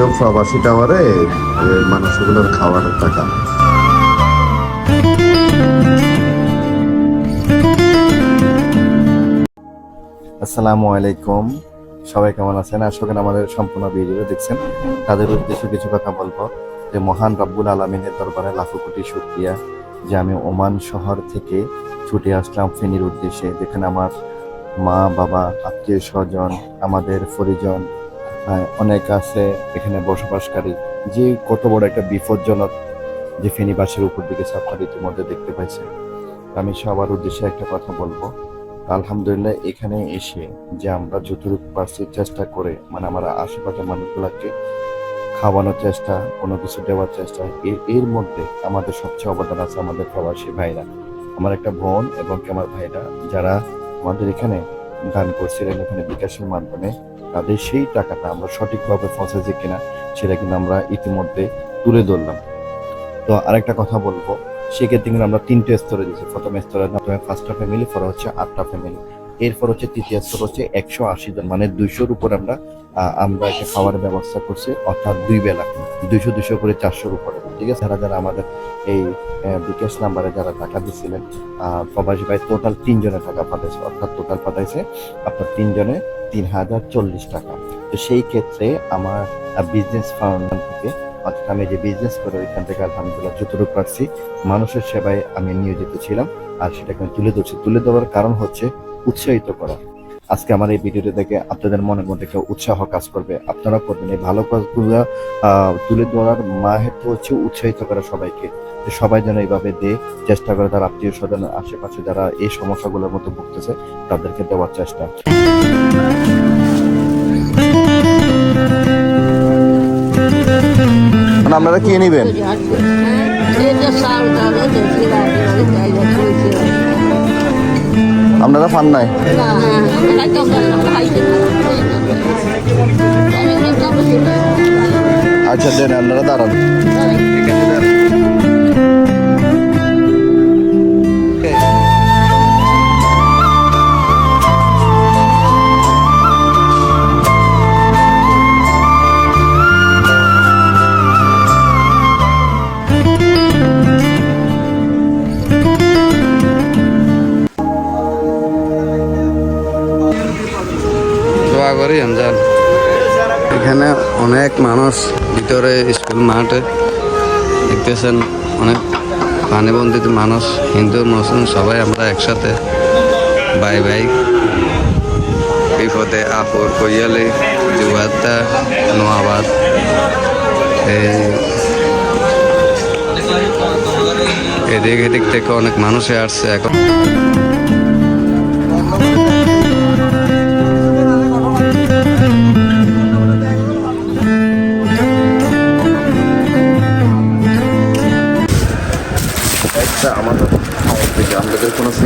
হচ্ছে প্রবাসী টাওয়ারে মানুষগুলোর খাওয়ার টাকা। আসসালামু আলাইকুম। সবাই কেমন আছেন? আশা করি আমাদের সম্পূর্ণ ভিডিও দেখছেন। তাদের উদ্দেশ্যে কিছু কথা বলব। যে মহান রাব্বুল আলমিনের দরবারে লাখো কোটি শুক্রিয়া। যে আমি ওমান শহর থেকে ছুটে আসলাম ফেনীর উদ্দেশ্যে। যেখানে আমার মা, বাবা, আত্মীয় স্বজন, আমাদের পরিজন অনেক আছে এখানে বসবাসকারী। যে কত বড় একটা বিপজ্জনক যে ফেনীবাসীর উপর দিকে সাফার ইতিমধ্যে দেখতে পাইছে। আমি সবার উদ্দেশ্যে একটা কথা বলব। আলহামদুলিল্লাহ, এখানে এসে যে আমরা যতটুকু পারছি চেষ্টা করে মানে আমার আশেপাশের মানুষগুলোকে খাওয়ানোর চেষ্টা, কোনো কিছু দেওয়ার চেষ্টা এর এর মধ্যে আমাদের সবচেয়ে অবদান আছে আমাদের প্রবাসী ভাইরা। আমার একটা বোন এবং আমার ভাইরা, যারা আমাদের এখানে দান করছিলেন এখানে বিকাশের মাধ্যমে তাদের সেই টাকাটা আমরা সঠিকভাবে পৌঁছেছি কিনা, সেটা কিন্তু আমরা ইতিমধ্যে তুলে ধরলাম। তো আরেকটা কথা বলব, সেক্ষেত্রে কিন্তু আমরা তিনটে স্তরে দিচ্ছি প্রথম স্তরের মাধ্যমে ফার্স্টটা ফ্যামিলি পরে হচ্ছে আটটা ফ্যামিলি এরপর হচ্ছে তৃতীয় স্তর হচ্ছে একশো আশি জন মানে দুইশোর উপর আমরা আমরা একটা খাবারের ব্যবস্থা করছি, অর্থাৎ দুই বেলা, দুইশো দুইশো করে চারশোর উপরে। ঠিক আছে? যারা যারা আমাদের এই বিকাশ নাম্বারে যারা টাকা দিচ্ছিলেন প্রবাসী ভাই টোটাল তিনজনে টাকা পাঠাইছে, অর্থাৎ টোটাল পাঠাইছে আপনার তিনজনে তিন হাজার চল্লিশ টাকা। তো সেই ক্ষেত্রে আমার বিজনেস ফাউন্ডেশন থেকে, অর্থাৎ আমি যে বিজনেস করে ওইখান থেকে আলহামদুলিল্লাহ যতটুকু পারছি, মানুষের সেবায় আমি নিয়োজিত ছিলাম, আর সেটাকে আমি তুলে ধরছি। তুলে দেওয়ার কারণ হচ্ছে উৎসাহিত করা। আজকে আমার এই ভিডিওটি দেখে আপনাদের মনের মধ্যে কেউ উৎসাহ কাজ করবে। আপনারা করবেন এই ভালো কাজগুলো আহ, তুলে ধরার মাহেত্ব হচ্ছে উৎসাহিত করা সবাইকে। যে সবাই যেন এইভাবে দিয়ে চেষ্টা করে তার আত্মীয় স্বজন আশেপাশে যারা এই সমস্যাগুলোর মধ্যে ভুগতেছে তাদেরকে দেওয়ার চেষ্টা। মানে আপনারা কি নেবেন? আপনারা ফান নাই? আচ্ছা দেন আপনারা দাঁড়ান। অনেক মানুষ ভিতরে স্কুল মাঠে দেখতেছেন, অনেক পানিবন্ধিত মানুষ, হিন্দু, মুসলিম, সবাই আমরা একসাথে ভাই ভাই বিপদে আপুর কৈয়ালি জুয়াত্তা, নোয়াবাদ এদিক এদিক থেকে অনেক মানুষে আসছে এখন।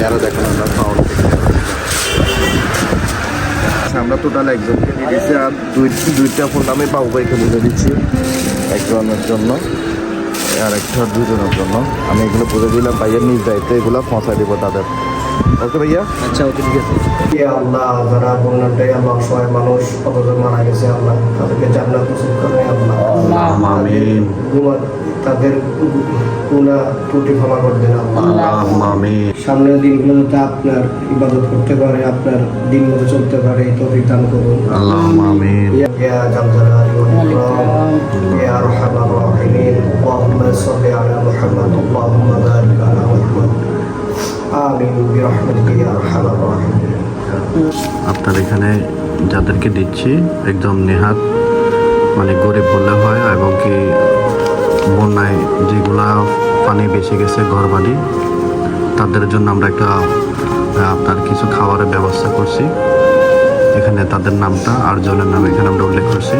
শেয়ারও দেখেন আমরা ফাউন্ড আচ্ছা, আমরা টোটাল একজনকে নিয়ে দিচ্ছি আর দুই দুইটা ফোন আমি বাবু ভাইকে বলে দিচ্ছি একজনের জন্য আর একটা দুজনের জন্য। আমি এগুলো বলে দিলাম ভাইয়ের নিজ দায়িত্ব এগুলো পৌঁছায় দিব তাদের। ওকে ভাইয়া? আচ্ছা ওকে ঠিক আছে। ইয়া আল্লাহ যারা বন্যাটাই আল্লাহ অসহায় মানুষ কতজন মারা গেছে আল্লাহ তাদেরকে জান্নাত নসিব করে আল্লাহ। আমিন। তাদের গুণা ত্রুটি ক্ষমা করে দেন আল্লাহ আমিন। সামনের দিনগুলোতে আপনার ইবাদত করতে পারে আপনার দিন মতো চলতে পারে তৌফিক দান করুন। আল্লাহুম্মা আমিন। ইয়া ইকরাম ইয়া আল্লাহুম্মা সাল্লি আলা মুহাম্মাদ আল্লাহুম্মা বারিক আলা আমিন ইয়া আপনার এখানে যাদেরকে দিচ্ছি একদম নেহাত মানে গরিব বললে হয় এবং কি বন্যায় যেগুলা পানি বেঁচে গেছে ঘর বাড়ি তাদের জন্য আমরা একটা আপনার কিছু খাবারের ব্যবস্থা করছি। এখানে তাদের নামটা আর জনের নাম এখানে আমরা উল্লেখ করছি।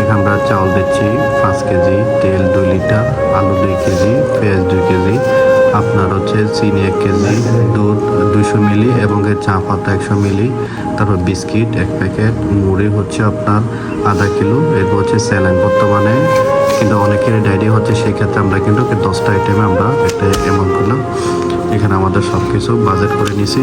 এখানে আমরা চাউল দিচ্ছি, পাঁচ কেজি, তেল দুই লিটার, আলু দুই কেজি, পেঁয়াজ দুই কেজি, আপনার হচ্ছে চিনি এক কেজি, দুধ দুইশো মিলি এবং চা পাতা একশো মিলি, তারপর বিস্কিট এক প্যাকেট, মুড়ি হচ্ছে আপনার আধা কিলো, এরপর হচ্ছে স্যালাইন বর্তমানে। কিন্তু অনেকের ডায়রিয়া হচ্ছে, সেক্ষেত্রে আমরা কিন্তু দশটা আইটেমে আমরা একটা অ্যামাউন্ট করলাম। এখানে আমাদের সবকিছু বাজেট করে নিছি।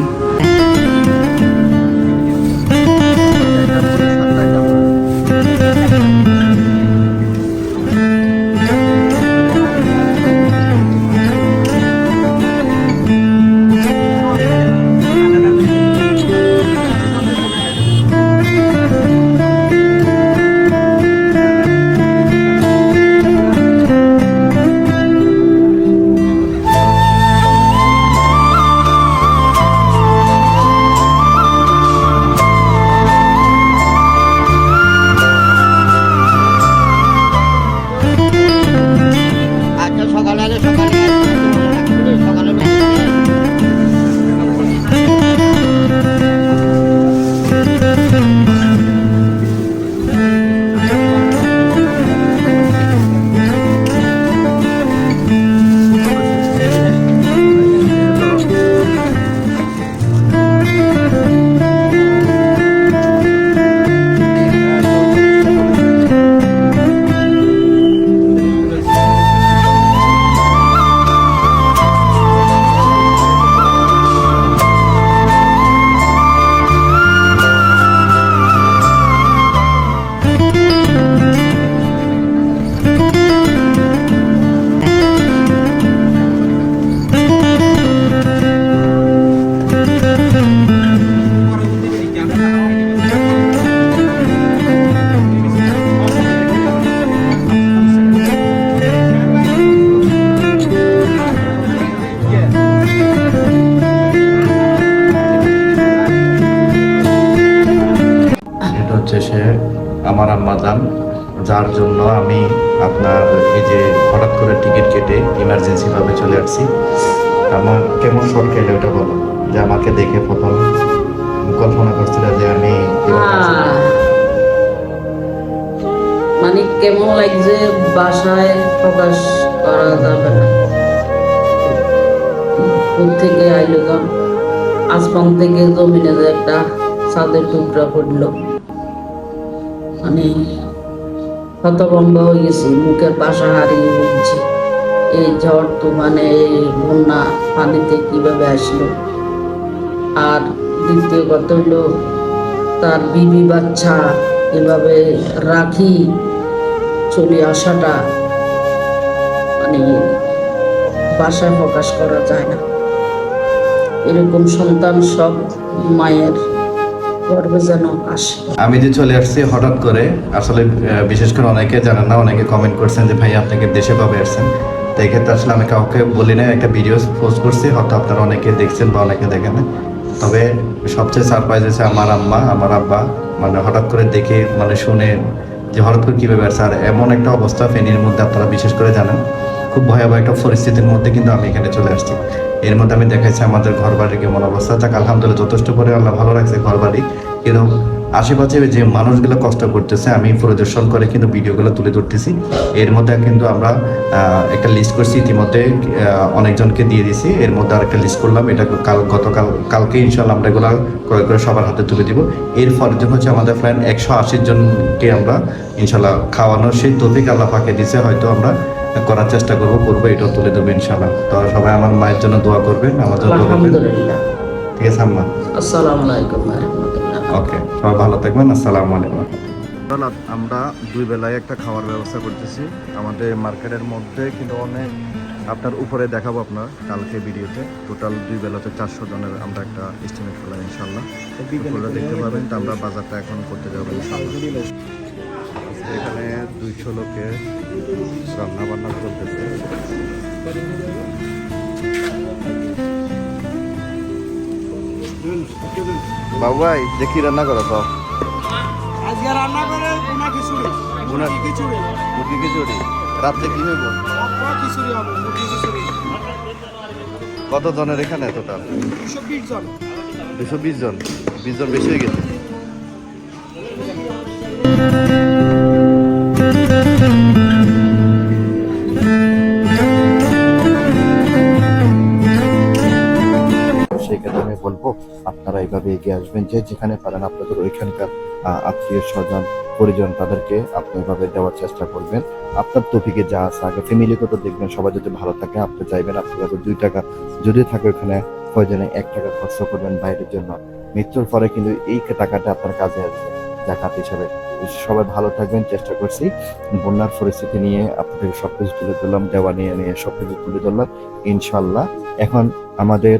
আম্মাজান যার জন্য আমি আপনার এই যে হঠাৎ করে টিকিট কেটে ইমার্জেন্সি ভাবে চলে আসছি। আমার কেমন শখ খেলে ওটা বলো? যে আমাকে দেখে প্রথম কল্পনা করছিল যে আমি আছি। মানে কেমন লাগছে বাসায় প্রকাশ করা যাবে না? কোথ থেকে আইলো গান আসমান থেকে জমিনে একটা ছাদের টুকরা পড়ল মানে হতভম্ব হয়ে গেছি, মুখের বাসা হারিয়ে ফেলছি এই ঝড় তুফানে এই বন্যা পানিতে কীভাবে আসলো? আর দ্বিতীয় কথা হইল তার বিবি বাচ্চা এভাবে রাখি চলে আসাটা মানে বাসায় প্রকাশ করা যায় না। এরকম সন্তান সব মায়ের আমি যে চলে আসছি হঠাৎ করে, আসলে বিশেষ করে অনেকে জানেন না, অনেকে কমেন্ট করছেন যে ভাই আপনাকে দেশে কবে আসছেন? তো এক্ষেত্রে আসলে আমি কাউকে বলি না একটা ভিডিও পোস্ট করছি, হয়তো আপনারা অনেকে দেখছেন বা অনেকে দেখেন না। তবে সবচেয়ে সারপ্রাইজ হয়েছে আমার আম্মা, আমার আব্বা মানে হঠাৎ করে দেখে মানে শুনে যে, হঠাৎ করে কীভাবে আসছে? আর এমন একটা অবস্থা ফেনীর মধ্যে আপনারা বিশেষ করে জানেন, খুব ভয়াবহ একটা পরিস্থিতির মধ্যে কিন্তু আমি এখানে চলে আসছি। এর মধ্যে আমি দেখাইছি আমাদের ঘর বাড়ির কেমন অবস্থা। যাক, আলহামদুলিল্লাহ যথেষ্ট করে আল্লাহ ভালো রাখছে ঘর বাড়ি কিন্তু আশেপাশে যে মানুষগুলো কষ্ট করতেছে, আমি প্রদর্শন করে কিন্তু ভিডিওগুলো তুলে ধরতেছি। এর মধ্যে কিন্তু আমরা একটা লিস্ট করছি। ইতিমধ্যে অনেকজনকে দিয়ে দিছি এর মধ্যে আরেকটা লিস্ট করলাম। এটা কাল, গতকাল, কালকে ইনশাল্লাহ আমরা এগুলো ক্রয় করে সবার হাতে তুলে দিব। এর ফলে হচ্ছে আমাদের প্রায় একশো আশি জনকে আমরা ইনশাল্লাহ খাওয়ানোর সেই তফিক আল্লাহ পাকে দিছে হয়তো আমরা করার চেষ্টা করব করব এটাও তুলে দেবো ইনশাল্লাহ তো সবাই আমার মায়ের জন্য দোয়া করবেন আমার জন্য দোয়া করবেন। আলহামদুলিল্লাহ। ঠিক আছে আম্মা? আসসালামু আলাইকুম ওকে সবাই ভালো থাকবেন আসসালামু আলাইকুম। আমরা দুই বেলায় একটা খাওয়ার ব্যবস্থা করতেছি। আমাদের মার্কেটের মধ্যে কিন্তু অনেক আপনার উপরে দেখাবো আপনার কালকে ভিডিওতে। টোটাল দুই বেলাতে চারশো জনের আমরা একটা এস্টিমেট করলাম ইনশাল্লাহ দেখতে পাবেন তো আমরা বাজারটা এখন করতে যাব ইনশাল্লাহ এখানে দুইশো লোকের রান্না বান্না চলতেছে। বাবু ভাই দেখি রান্না করো তো আজকে রান্না করে গুনা খিচুড়ি। গুনা- খিচুড়ি। মুরগি খিচুড়ি। রাত্রে কি হইব? খিচুড়ি হবে মুরগি খিচুড়ি। কত জনের এখানে টোটাল দুশো বিশ জন। দুশো বিশ জন। বিশ জন বেশি হয়ে গেছে। সেই ক্ষেত্রে আমি বলব, আপনারা এইভাবে এগিয়ে আসবেন। যে যেখানে পারেন আপনাদের ওইখানকার আত্মীয় স্বজন, পরিজন তাদেরকে আপনি এভাবে দেওয়ার চেষ্টা করবেন। আপনার তফিকে যা আছে আগে তো দেখবেন, সবাই যদি ভালো থাকে, আপনি চাইবেন আপনার কাছে দুই টাকা। যদি থাকে ওখানে, প্রয়োজনে এক টাকা খরচ করবেন বাইরের জন্য। মৃত্যুর পরে কিন্তু এই টাকাটা আপনার কাজে আসবে, জাকাত হিসাবে। সবাই ভালো থাকবেন, চেষ্টা করছি বন্যার পরিস্থিতি নিয়ে আপনাদের সবকিছু তুলে ধরলাম, দেওয়া নিয়ে নিয়ে সবকিছু তুলে ধরলাম। ইনশাল্লাহ এখন আমাদের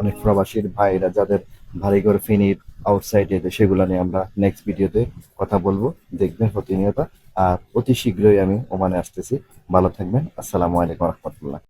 অনেক প্রবাসীর ভাইরা যাদের বাড়িঘর ফিনির আউটসাইডে সেগুলো নিয়ে আমরা নেক্সট ভিডিওতে কথা বলব। দেখবেন প্রতিনিয়ত। আর অতি শীঘ্রই আমি ওমানে আসতেছি। ভালো থাকবেন। আসসালামু আলাইকুম রহমতুল্লাহ।